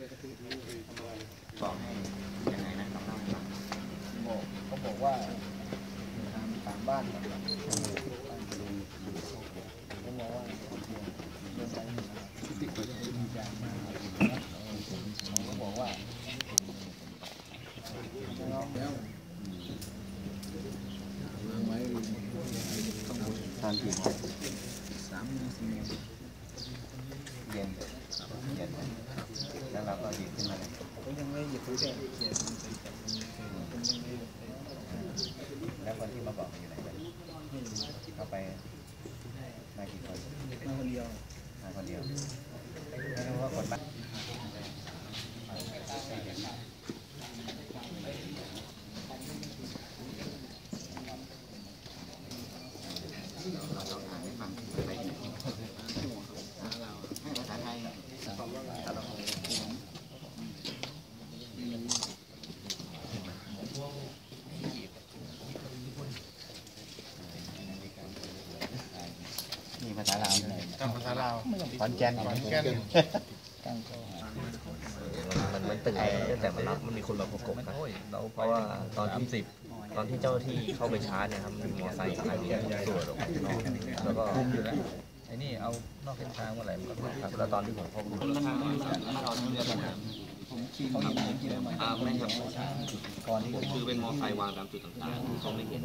บอกให้ยังไงนะต้องเล่าให้ฟังบอกเขาบอกว่าตามบ้านมาครับเขาบอกว่าเดินไปมียางมาเขาบอกว่าแล้วตอนกี่โมงสามโมงสี่โมงเย็นเย็น เราก็หยิบขึ้นมาเลยผมยังไม่หยิบเลยเขียนใส่จับผมยังไม่แล้วคนที่มาบอกอยู่ไหนกันเข้าไปมากี่คนมาคนเดียวมาคนเดียวไม่รู้ว่าคนบ้าน เราต้องอ่านให้ฟังไปไหนให้ภาษาไทยเราลองมี ภาษาลาวด้วยภาษาลาวขอนแก่นขอนแก่นตั้งข้อหามันมันตึงตั้งแต่มันรับมันมีคนมาประกบนะเพราะว่าตอนที่สิบตอนที่เจ้าหน้าที่เข้าไปชาร์จเนี่ยครับมันมีมอเตอร์ไซค์คันหนึงตรวจออกไปข้างนอกแล้วก็คุมอยู่แล้วไอ้นี่เอานอกเส้นทางเมื่อไหร่มันก็ไม่ครับแล้วตอนที่ผมเข้าไปมันมันมันออกเรือกันนะผมขี่เขาเห็นผมขี่ได้ไหมอ่าไม่ครับ ก่อนที่คือเป็นมอเตอร์ไซค์วางตามจุดต่างๆเขาไม่เห็น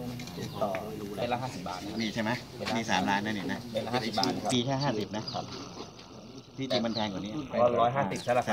ต่อไม่รู้เลยละห้าสิบบาทมีใช่ไหมมีสามล้านนั่นนี่นะเป็นละห้าสิบบาทครับปีแค่ห้าสิบนะที่จริงมันแพงกว่านี้ก็ร้อยห้าสิบใช่ราคา